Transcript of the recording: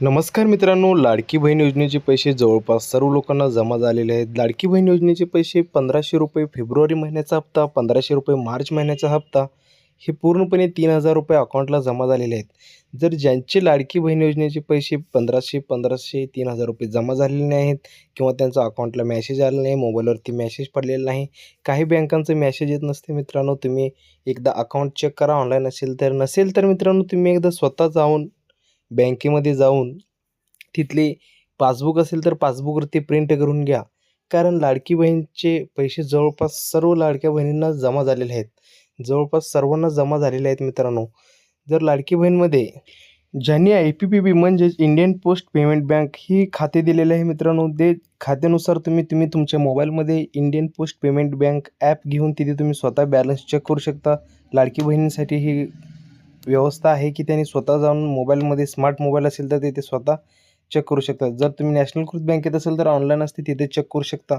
नमस्कार मित्रांनो लाडकी बहीण योजनेचे पैसे जवळपास सर्व लोकांना जमा झालेले आहेत. लाडकी बहीण योजनेचे पैसे पंधराशे रुपये फेब्रुवारी महिन्याचा हप्ता पंधराशे रुपये मार्च महिन्याचा हप्ता हे पूर्णपणे तीन हजार रुपये अकाउंटला जमा झालेले आहेत. जर ज्यांचे लाडकी बहीण योजनेचे पैसे पंधराशे पंधराशे तीन हजार रुपये जमा झालेले नाहीत किंवा त्यांचा अकाउंटला मॅसेज आला नाही मोबाईलवरती मॅसेज पडलेला नाही काही बँकांचं मॅसेज येत नसते मित्रांनो तुम्ही एकदा अकाउंट चेक करा ऑनलाईन असेल तर नसेल तर मित्रांनो तुम्ही एकदा स्वतः जाऊन बँकेमध्ये जाऊन तिथले पासबुक असेल तर पासबुकवरती प्रिंट करून घ्या. कारण लाडकी बहीणचे पैसे जवळपास सर्व लाडक्या बहिणींना जमा झालेले आहेत. जवळपास सर्वांना जमा झालेले आहेत मित्रांनो. जर लाडकी बहीणमध्ये ज्यांनी आय पी पी बी म्हणजेच इंडियन पोस्ट पेमेंट बँक ही खाते दिलेले आहे मित्रांनो ते खात्यानुसार तुम्ही तुम्ही तुमच्या मोबाईलमध्ये Indian post payment bank app घेऊन तिथे तुम्ही स्वतः बॅलन्स चेक करू शकता. लाडकी बहिणींसाठी ही व्यवस्था आहे की त्यांनी स्वतः जाऊन मोबाईलमध्ये स्मार्ट मोबाईल असेल तर तिथे स्वतः चेक करू शकता जर तुम्ही नॅशनलकृत बँकेत असेल तर ऑनलाईन असते तिथे चेक करू शकता.